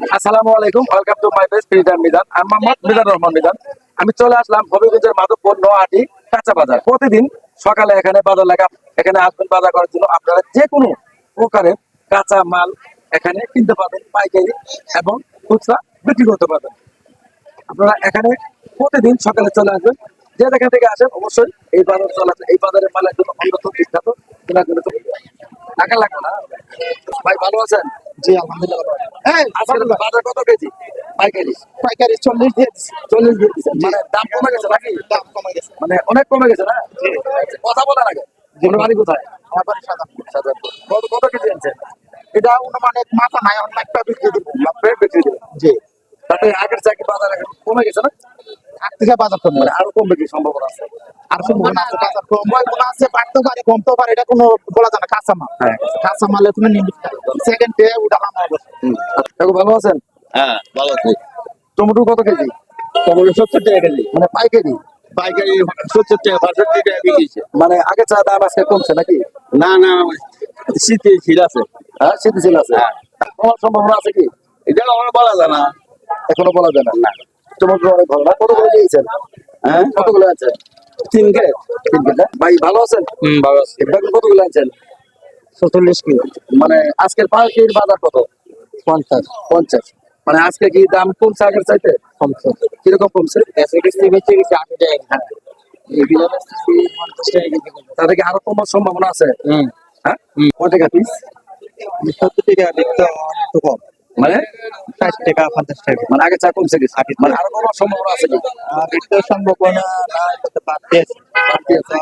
আসসালামু আলাইকুম welcome to my Mizan আমি রহমান আমি চলে আসলাম হবিগঞ্জের মাধবপুর নোয়াহাটি কাঁচা বাজার। প্রতিদিন সকালে এখানে বাজার লাগা, এখানে আসবেন বাজার করার জন্য। আপনারা যে কোনো প্রকারের কাঁচা মাল এখানে কিনতে পারবেন, পাইকারি এবং খুচরা বিক্রি করতে পারবেন। আপনারা এখানে প্রতিদিন সকালে চলে আসবেন। যে যেখান থেকে আসেন, অবশ্যই এই বাজার চলে আসবেন। এই বাজারের মাল একদম অন্যতম বিখ্যাত টাকা লাগবে না? ভাই ভালো আছেন? জি আলহামদুলিল্লাহ হ্যাঁ বাজার কত কেজি? পাইকারি। পাইকারি চল্লিশ দিয়ে চল্লিশ দিয়ে। মানে দাম কমে গেছে নাকি? দাম কমে গেছে। মানে অনেক কমে গেছে না? কথা বলার আগে। আপনার বাড়ি কোথায়? আমার বাড়ি। কত কত কেজি আনছেন? এটা অনুমানিক মাথা নাই অন্য একটা বিক্রি দিব। বিক্রি দেবেন। জি। তাতে আগের চাকরি বাজার কমে গেছে না? থেকে বাজার কমে মানে আরও কমবে কি সম্ভাবনা আছে? আর সম্ভাবনা আছে বাজার কম। মনে আছে বাড়তে পারে কমতেও পারে এটা কোনো বলা যায় না কাঁচা মাল হ্যাঁ। কাঁচা সেকেন্ড ডে ভালো আছেন? হ্যাঁ ভালো আছে। টমেটো কত কেজি? টমেটো সত্তর টাকা কেজি। মানে পাইকারি? পাইকারি সত্তর টাকা বাষট্টি টাকা বিক্রিছে মানে আগে চা দাম আজকে কমছে নাকি? না না শীতে ছিল আছে। হ্যাঁ স্থিতিশীল আছে। হ্যাঁ। কমার সম্ভাবনা আছে কি? এটা আমার বলা যায় না। এখনও বলা যায় না। টমেটো অনেক ভালো না? কতগুলো নিয়েছেন হ্যাঁ? কতগুলো আছেন? তিন কে তিন না? ভাই ভালো আছেন? হুম ভালো আছে। বেগুন কতগুলো আনছেন চল্লিশ কিলো মানে আজকের পাখির বাজার কত? পঞ্চাশ। পঞ্চাশ। মানে আজকে কি দাম কমছে আগের চাইতে? কমছে। কীরকম কমছে? করে। তাতে কি আরও কমার সম্ভাবনা আছে? হ্যাঁ? কত টাকা পিস সত্তর টাকা দেখতে কম। মানে? ষাট টাকা পঞ্চাশ টাকা। মানে আগে চা কমছে মানে আরও সম্ভাবনা আছে কি সম্ভাবনা না। করতে পারতেছে বাড়তি আছে।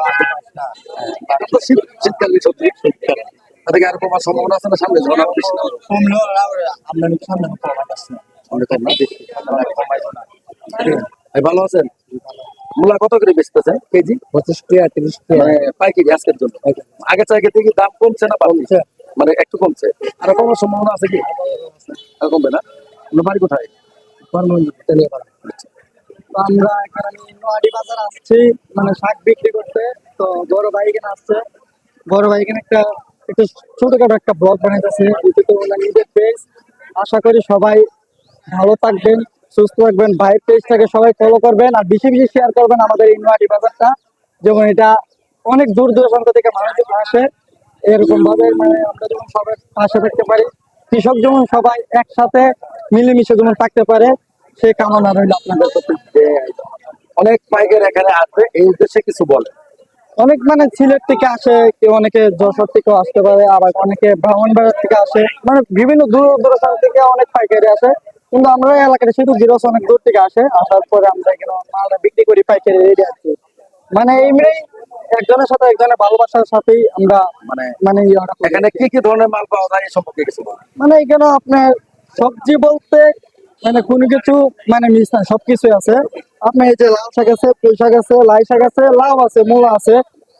আরও কমার সম্ভাবনা না সামনে? আরও বেশি। কমলেও আমদানি সামনে ভালো আছেন? মূলা কত করে বেচতেছেন কেজি? পঁচিশ টাকা তিরিশ টাকা। মানে পাইকারি আজকের জন্য। আগে চাইকে থেকে দাম কমছে না বাড়ছে মানে একটু কমছে। আর কমার সম্ভাবনা আছে কি? আর কমবে না? কোথায়? আমরা এখানে নোয়াডি বাজার আসছি মানে শাক বিক্রি করতে। তো বড় ভাই এখানে আসছে। বড় ভাই এখানে একটা, একটু ছোটখাটো একটা ব্লগ বানাইতেছে। ওনার নিজের পেজ আশা করি সবাই ভালো থাকবেন, সুস্থ থাকবেন, ভাইয়ের পেজটাকে সবাই ফলো করবেন, আর বেশি বেশি শেয়ার করবেন আমাদের এই নোয়াডি বাজারটা। যেমন এটা অনেক দূর দূরান্ত থেকে মানুষজন আসে। এরকম ভাবে মানে আমরা যখন সবাই পাশে থাকতে পারি কৃষক যেমন সবাই একসাথে মিলেমিশে যেমন থাকতে পারে সে কামনা রইল আপনাদের প্রতি। অনেক পাইকার এখানে আসবে এই উদ্দেশ্যে কিছু বলে অনেক মানে সিলেট থেকে আসে কেউ অনেকে যশোর থেকেও আসতে পারে আবার অনেকে ব্রাহ্মণবাড়িয়া থেকে আসে মানে বিভিন্ন দূর দূরান্ত থেকে অনেক পাইকারি আসে। কিন্তু আমরা এই এলাকাটা শুধু জিরোস অনেক দূর থেকে আসে আসার পরে আমরা এখানে মালটা বিক্রি করি পাইকারি রেডি আছি মানে এমনি একজনের সাথে একজনের ভালোবাসার সাথেই আমরা মানে মানে এখানে কি কি ধরনের মাল পাওয়া যায় সম্পর্কে কিছু মানে এখানে আপনার সবজি বলতে মানে কোনো কিছু মানে মিস না সবকিছু আছে। আপনার এই যে লাল শাক আছে পুঁই শাক আছে লাই শাক আছে লাউ আছে মূলা আছে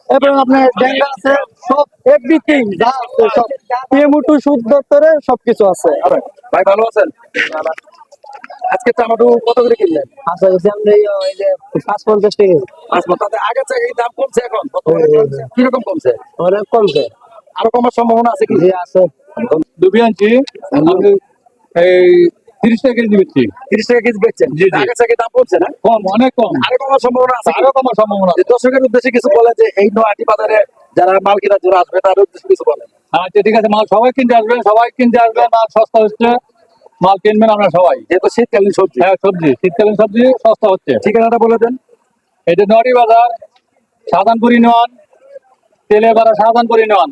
এবং আপনার ডেঙ্গা আছে সব এভরিথিং যা আছে সব। টেমুটু সুদ দপ্তরে সবকিছু আছে। ভাই ভালো আছেন? আজকে টমেটো কত করে কিনলেন? আচ্ছা এই আমরা এই যে পাঁচ পঞ্চাশ টাকা। আগে থেকে এই দাম কমছে এখন? কত করে কমছে? কীরকম কমছে? অনেক কমছে। আরও কমার সম্ভাবনা আছে কি? আছে। দুবি আনছি আমি এই তিরিশ টাকা কেজি বেচছি। তিরিশ টাকা কেজি বেচছেন? জি, জি। আগে দাম কমছে না? কম অনেক কম। আরও কমার সম্ভাবনা আছে আরও কমার সম্ভাবনা যে দর্শকের উদ্দেশ্যে কিছু বলে যে এই নোয়াটি বাজারে যারা মাল কেনার জন্য আসবে তার উদ্দেশ্যে কিছু বলে আচ্ছা ঠিক আছে মাল সবাই কিনতে আসবেন সবাই কিনতে আসবেন মাল সস্তা হচ্ছে। মাল কিনবেন আমরা সবাই। যেহেতু শীতকালীন সবজি। হ্যাঁ সবজি। শীতকালীন সবজি সস্তা হচ্ছে। ঠিকানাটা বলে দেন। এটা নড়ি বাজার সাধানপুরি নন তেলে বাড়া সাধানপুরি নন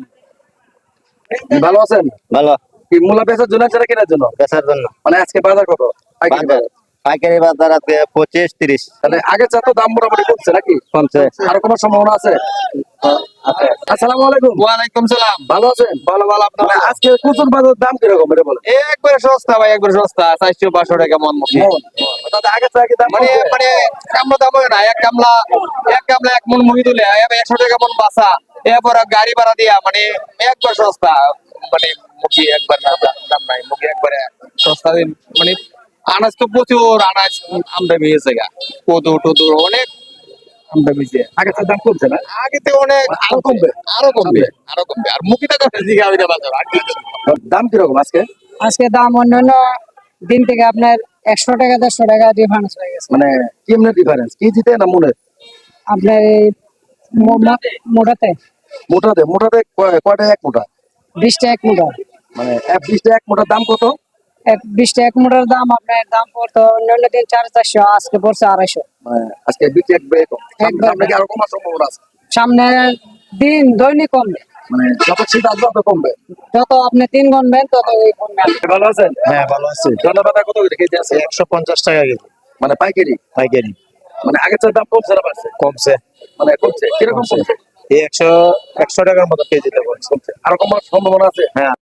ভালো আছেন? ভালো। কি মূলা বেচার জন্য আছে কেনার জন্য? বেচার জন্য। মানে আজকে বাজার কত? পাইকারি বাজার আজকে পঁচিশ তিরিশ। তাহলে আগে তো দাম মোটামুটি কমছে নাকি? কমছে। আরও কমার সম্ভাবনা আছে? আসসালামু আলাইকুম। ওয়ালাইকুম সালাম। ভালো আছেন? ভালো ভালো আপনার? আজকে কুচুর বাজার দাম কীরকম? এটা বলে একবারে সস্তা ভাই একবারে সস্তা। চারশো পাঁচশো টাকা মন মুখে। আগে চা দাম মানে? মানে কামলা দাম হয় না। এক কামলা এক কামলা এক মন মুহি তুলে একশো টাকা মন বাসা এরপর গাড়ি ভাড়া দিয়া মানে একবার সস্তা। মানে মুখি একবার দাম নাই। মুখি একবারে সস্তা দিন। মানে আনাজ তো প্রচুর আনাজ আমদানি হয়েছে গা। কদু টদু অনেক আমদানি হয়েছে। আগে দাম কমছে না? আগে তো অনেক আরও কমবে আরও কমবে আরও কমবে। আর দিকে আমি বাজার কি? দাম কীরকম আজকে? আজকে দাম অন্যান্য দিন থেকে আপনার একশো টাকা দেড়শো টাকা ডিফারেন্স হয়ে গেছে। মানে কেমনে ডিফারেন্স কেজিতে না মনে? আপনার এই মোটাতে। মোটাতে মোটাতে কয়- কয়টা এক মোটা? বিশটা এক মোটা। মানে এক বিশটা এক মোটার দাম কত? বিশটা এক মোটার দাম আপনার দাম পড়তো অন্যান্য দিন চার চারশো আজকে পড়ছে আড়াইশো। মানে আজকে বিক্রি এক বেগ একবার। সামনে কি আরও কমার সম্ভাবনা আছে? সামনে দিন দৈনিক কমবে। মানে যত শীত আসবে তত কমবে। যত আপনি তিন তত কমবে। ভালো আছেন? হ্যাঁ ভালো আছে। ধন্যবাদ কত করে কেজি আছে? একশো পঞ্চাশ টাকা কেজি। মানে পাইকারি? পাইকারি। মানে আগের চেয়ে দাম কমছে না বাড়ছে? কমছে। মানে কমছে। কীরকম কমছে। একশো একশো টাকার মতো কেজিতে পড়ছে কমছে। আরও কমার সম্ভাবনা আছে? হ্যাঁ।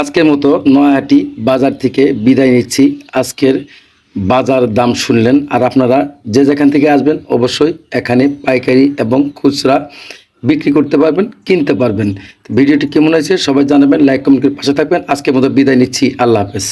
আজকের মতো নয়াটি বাজার থেকে বিদায় নিচ্ছি। আজকের বাজার দাম শুনলেন। আর আপনারা যে যেখান থেকে আসবেন, অবশ্যই এখানে পাইকারি এবং খুচরা বিক্রি করতে পারবেন, কিনতে পারবেন। ভিডিওটি কেমন হয়েছে সবাই জানাবেন, লাইক, কমেন্ট করে পাশে থাকবেন। আজকের মতো বিদায় নিচ্ছি। আল্লাহ হাফেজ।